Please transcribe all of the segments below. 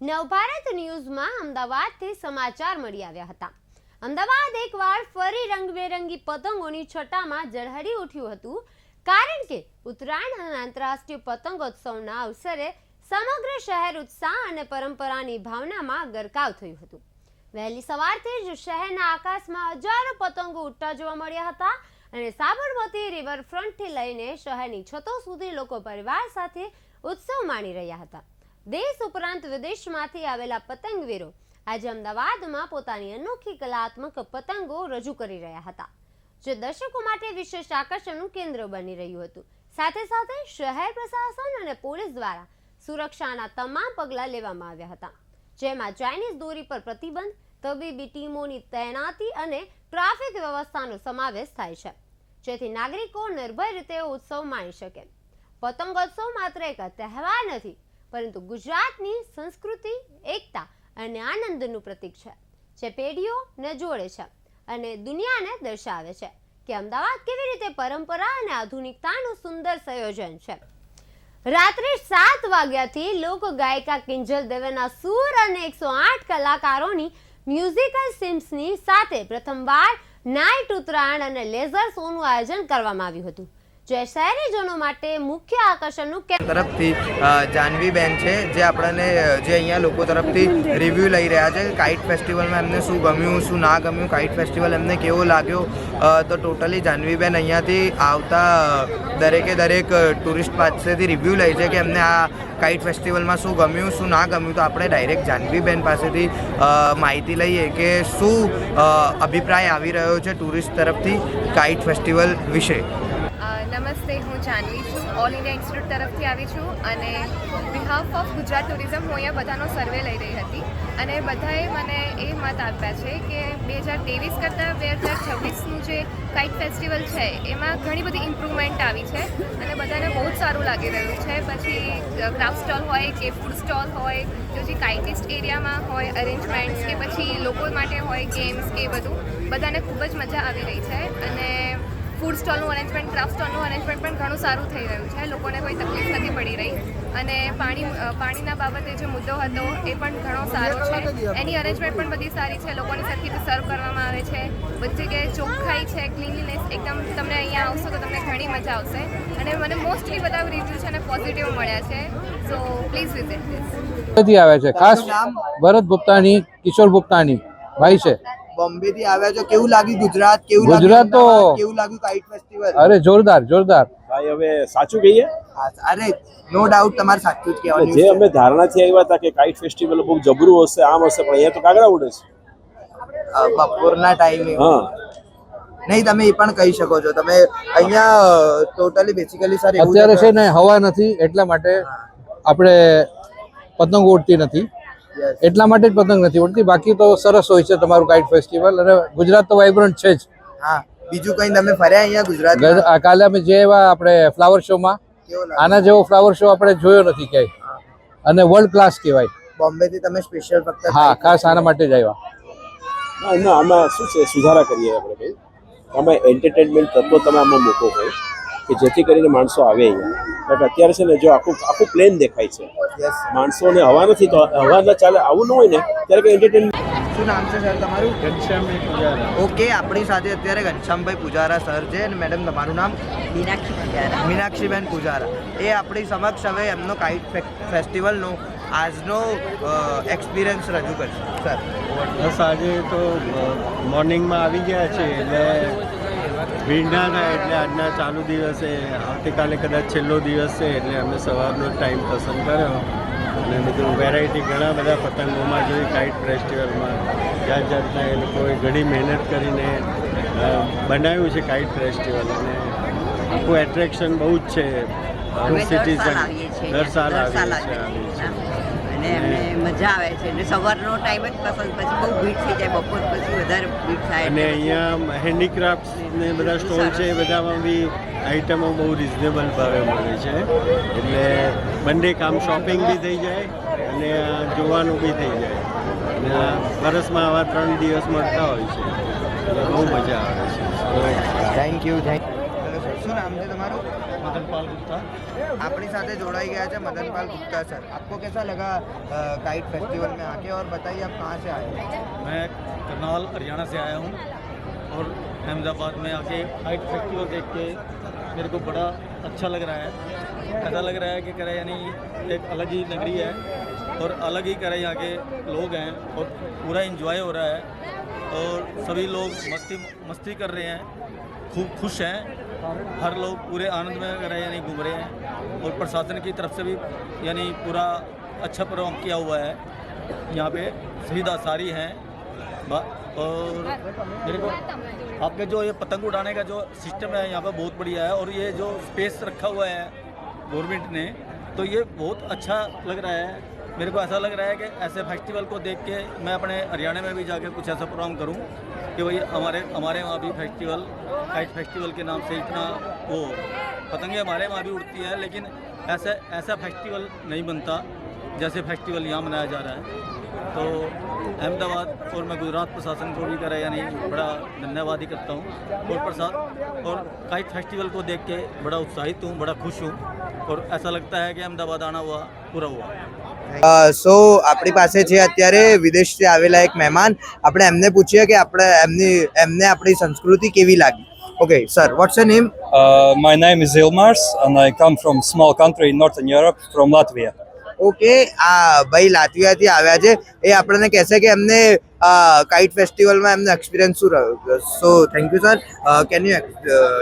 નવભારત ન્યૂઝમાં અમદાવાદથી સમાચાર મળી આવ્યા હતા. અમદાવાદ એકવાર ફરી રંગબેરંગી પતંગોની છટામાં ઝળહળી ઉઠ્યું હતું. કારણ કે ઉત્તરાયણ અને આંતરરાષ્ટ્રીય પતંગોત્સવના અવસરે સમગ્ર શહેર ઉત્સાહ અને પરંપરાની ભાવનામાં ગરકાવ થયું હતું. વહેલી સવારથી જ શહેરના આકાશમાં હજારો પતંગો ઉડતા જોવા મળ્યા હતા અને સાબરમતી રિવરફ્રન્ટથી લઈને શહેરની છતો સુધી લોકો પરિવાર સાથે ઉત્સવ માણી રહ્યા હતા. દેશ ઉપરાંત વિદેશમાંથી આવેલા પતંગવીરો આજે અમદાવાદમાં પોતાની અનોખી કલાત્મક પતંગો રજૂ કરી રહ્યા હતા, જે દર્શકો માટે વિશેષ આકર્ષણનું કેન્દ્ર બની રહ્યું હતું. સાથે સાથે શહેર પ્રશાસન અને પોલીસ દ્વારા સુરક્ષાના તમામ પગલાં લેવામાં આવ્યા હતા, જેમાં ચાઇનીઝ દોરી પર પ્રતિબંધ, તબીબી ટીમોની તૈનાતી અને ટ્રાફિક વ્યવસ્થાનો સમાવેશ થાય છે, જેથી નાગરિકો નિર્ભય રીતે ઉત્સવ માણી શકે. પતંગોત્સવ માત્ર એક તહેવાર નથી પરંતુ ગુજરાતની સંસ્કૃતિ, એકતા અને આનંદનું પ્રતીક છે, જે પેઢીઓને જોડે છે અને દુનિયાને દર્શાવે છે કે અમદાવાદ કેવી રીતે પરંપરા અને આધુનિકતાનું સુંદર સંયોજન છે. રાત્રે સાત વાગ્યાથી લોક ગાયિકા કિંજલ દવેના સૂર અને એકસો આઠ કલાકારોની મ્યુઝિકલ સિમ્સની સાથે પ્રથમવાર નાઇટ ઉત્તરાયણ અને લેઝર શોનું આયોજન કરવામાં આવ્યું હતું. જે શહેરીજનો માટે મુખ્ય આકર્ષણનું કેન્દ્ર તરફથી જાનવી બેન છે, જે આપણને જે અહીંયા લોકો તરફથી રિવ્યૂ લઈ રહ્યા છે. કાઇટ ફેસ્ટિવલમાં એમને શું ગમ્યું, શું ના ગમ્યું? કાઇટ ફેસ્ટિવલ એમને કેવો લાગ્યો? તો ટોટલી જાહ્નવીબેન અહીંયાથી આવતા દરેકે દરેક ટુરિસ્ટ પાસેથી રિવ્યૂ લે છે કે એમને આ કાઇટ ફેસ્ટિવલમાં શું ગમ્યું, શું ના ગમ્યું? તો આપણે ડાયરેક્ટ જાહ્નવીબેન પાસેથી માહિતી લઈએ કે શું અભિપ્રાય આવી રહ્યો છે ટુરિસ્ટ તરફથી કાઇટ ફેસ્ટિવલ વિશે. નમસ્તે, હું જાનવી છું. ઓલ ઇન્ડિયા ઇન્સ્ટિટ્યૂટ તરફથી આવી છું અને બિહાફ ઓફ ગુજરાત ટુરિઝમ હું અહીંયા બધાનો સર્વે લઈ રહી હતી. અને બધાએ મને એ મત આપ્યા છે કે બે હજાર ત્રેવીસ કરતાં બે હજાર છવ્વીસનું જે કાઇટ ફેસ્ટિવલ છે, એમાં ઘણી બધી ઇમ્પ્રુવમેન્ટ આવી છે અને બધાને બહુ જ સારું લાગી રહ્યું છે. પછી ક્રાફ્ટ સ્ટોલ હોય કે ફૂડ સ્ટોલ હોય કે જે કાઇટિસ્ટ એરિયામાં હોય અરેન્જમેન્ટ્સ કે પછી લોકો માટે હોય ગેમ્સ કે બધું, બધાને ખૂબ જ મજા આવી રહી છે. અને ફૂડ સ્ટોલનું અરેન્જમેન્ટ ક્રાફ્ટ સ્ટોલનું અરેન્જમેન્ટ પણ ઘણું સારું થઈ રહ્યું છે. લોકોને કોઈ તકલીફ નથી પડી રહી. અને પાણી પાણીના બાબતે જે મુદ્દો હતો એ પણ ઘણો સારો છે. એની અરેન્જમેન્ટ પણ બધી સારી છે. લોકોની સરખી સર્વ કરવામાં આવે છે. બધી જગ્યાએ ચોખ્ખાઈ છે ક્લીનલીનેસ એકદમ તમને અહીંયા આવશો તો તમને ઘણી મજા આવશે. અને મને મોસ્ટલી બધા રિવ્યૂ છે અને પોઝિટિવ મળ્યા છે. સો પ્લીઝ વિઝિટ બધી આવે છે. ખાસ ભરત ગુપ્તાની કિશોર ગુપ્તાની ભાઈ છે. બોમ્બે થી આવ્યા છો? કેવું લાગ્યું ગુજરાત? કેવું ગુજરાત તો- કેવું લાગ્યું કાઇટ ફેસ્ટિવલ? અરે જોરદાર જોરદાર. ભાઈ હવે સાચું કહીએ? અરે નો ડાઉટ તમારે સાચું જ કહેવાનું જે અમે અમે ધારણાથી આવ્યા હતા કે કાઇટ ફેસ્ટિવલ બહુ જબરું હશે આમ હશે પણ અહીંયા તો કાગડા ઉડે છે. બપોરના ટાઈમે હા. નહીં તમે એ પણ કહી શકો છો. તમે અહીંયા ટોટલી બેસિકલી સર અત્યારે છે ને હવા નથી એટલા માટે આપણે પતંગ ઉડતી નથી. એટલા માટે જ પતંગ નથી ઉડતી. બાકી તો સરસ હોય છે તમારું કાઇટ ફેસ્ટિવલ. અને ગુજરાત તો વાઇબ્રન્ટ છે જ. હા બીજું કઈ તમે ફર્યા અહીંયા ગુજરાત આ કાલે અમે જે એવા આપણે ફ્લાવર શોમાં આના જેવો ફ્લાવર શો આપણે જોયો નથી ક્યાંય. અને વર્લ્ડ ક્લાસ કહેવાય. બોમ્બે થી તમે સ્પેશિયલ ફક્ત હા ખાસ આના માટે જ આવ્યા. ના, ના આમાં શું છે? સુધારા કરીએ આપણે ભાઈ આમાં એન્ટરટેનમેન્ટ તત્વો તમે આમાં મૂકો ભાઈ કે જેથી કરીને માણસો આવે અહીંયા. કારણ કે અત્યારે છે ને જો આખું આખું પ્લેન દેખાય છે. માણસોને હવા નથી તો હવા ના ચાલે આવું ન હોય ને ત્યારે કે એન્ટરટેનમેન્ટ શું નામ છે સર તમારું? ઓકે આપણી સાથે અત્યારે ઘનશ્યામભાઈ પૂજારા સર છે અને મેડમ તમારું નામ? મીનાક્ષી પૂજારા. મીનાક્ષીબેન પૂજારા. એ આપણી સમક્ષ હવે એમનો કાઇટ ફેસ્ટિવલનો આજનો એક્સપિરિયન્સ રજૂ કરશે. સર બસ આજે તો મોર્નિંગમાં આવી ગયા છે એટલે ભીડ ના એટલે આજના ચાલુ દિવસે આવતીકાલે કદાચ છેલ્લો દિવસ છે એટલે અમે સવારનો ટાઈમ પસંદ કર્યો. અને બધું વેરાયટી ઘણા બધા પતંગોમાં જોઈ કાઇટ ફેસ્ટિવલમાં જાત જાતના એ લોકોએ ઘણી મહેનત કરીને બનાવ્યું છે કાઇટ ફેસ્ટિવલ અને આખું એટ્રેક્શન બહુ જ છે. સિટીઝન દર સાલ દર સાલ અને અમને મજા આવે છે. અને સવારનો ટાઈમ જ પસંદ પછી બહુ ભીડ થઈ જાય બપોર પછી વધારે ભીડ થાય. અને અહીંયા હેન્ડીક્રાફ્ટ ને બધા સ્ટોલ છે એ બધામાં બી આઈટમો બહુ રિઝનેબલ ભાવે મળે છે. એટલે બંને કામ શોપિંગ બી થઈ જાય અને જોવાનું બી થઈ જાય. અને આ વરસમાં આવા ત્રણ દિવસ મળતા હોય છે. એટલે બહુ મજા આવે છે. થેન્ક યુ થેન્ક શું નામ નામ છે તમારું मदनपाल गुप्ता આપણી સાથે જોડાઈ ગયા છે मदनपाल गुप्ता सर आपको कैसा लगा काइट फेस्टिवल में आके और बताइए आप कहाँ से आए हो? मैं करनाल हरियाणा से आया हूँ और अहमदाबाद में आके हाइट फेस्टिवल देख के मेरे को बड़ा अच्छा लग रहा है ऐसा लग रहा है कि करे यानी एक अलग ही नगरी है और अलग ही करे यहाँ के लोग हैं और पूरा इंजॉय हो रहा है और सभी लोग मस्ती मस्ती कर रहे हैं खूब खुश हैं हर लोग पूरे आनंद में यानी घूम रहे हैं। और प्रशासन की तरफ़ से भी, यानी पूरा अच्छा प्रोग्राम किया हुआ है। यहाँ पे सुविधा सारी हैं। और मेरे को आपके जो ये पतंग उड़ाने का जो सिस्टम है, यहाँ पे बहुत बढ़िया है। और ये जो स्पेस रखा हुआ है गवर्नमेंट ने तो ये बहुत अच्छा लग रहा है। मेरे को ऐसा लग रहा है कि ऐसे फेस्टिवल को देख के मैं अपने हरियाणा में भी जाके कुछ ऐसा प्रोग्राम करूँ कि भाई हमारे हमारे वहाँ भी फेस्टिवल काइट फेस्टिवल के नाम से इतना वो पतंगे हमारे वहाँ भी उड़ती है, लेकिन ऐसा ऐसा फेस्टिवल नहीं बनता जैसे फेस्टिवल यहाँ मनाया जा रहा है। तो अहमदाबाद और मैं गुजरात प्रशासन को भी करा, यानी बड़ा धन्यवाद ही करता हूँ। और प्रसाद, और काइट फेस्टिवल को देख के बड़ा उत्साहित हूँ, बड़ा खुश हूँ। और ऐसा लगता है कि अहमदाबाद आना हुआ पूरा हुआ સો આપણી પાસે છે અત્યારે વિદેશથી આવેલા એક મહેમાન આપણે એમને પૂછીએ કે આપણે એમની એમને આપણી સંસ્કૃતિ કેવી લાગી okay sir what's a name Uh, my name is Ilmars, and I come from small country in Northern Europe, from Latvia. Okay આ ભાઈ લાતવિયાથી આવ્યા છે એ આપણને કહેશે કે એમને કાઇટ ફેસ્ટિવલમાં એમને એક્સપિરિયન્સ શું રહ્યો so thank you sir can you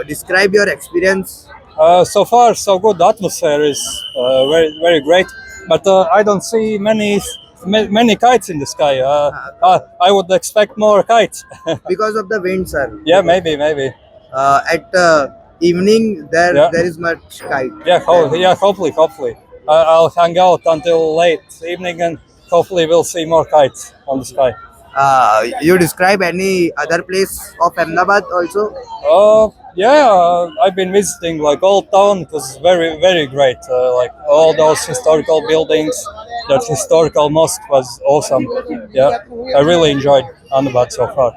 describe your experience Uh, so far, so good. The atmosphere is uh, very, very great, but uh, I don't see many, ma- many kites in the sky. Uh, uh, I would expect more kites. because of the wind sir yeah, maybe, maybe. uh, at uh, evening there Yeah. there is much kite Yeah, ho- yeah. Hopefully, hopefully. I I'll hang out until late evening, and hopefully, we'll see more kites on the sky. uh, you describe any other place of ahmedabad also Uh, yeah, uh, I've been visiting like Old Town. It was very, very great. Uh, like all those historical buildings. That historical mosque was awesome. Yeah, I really enjoyed Ahmedabad so far.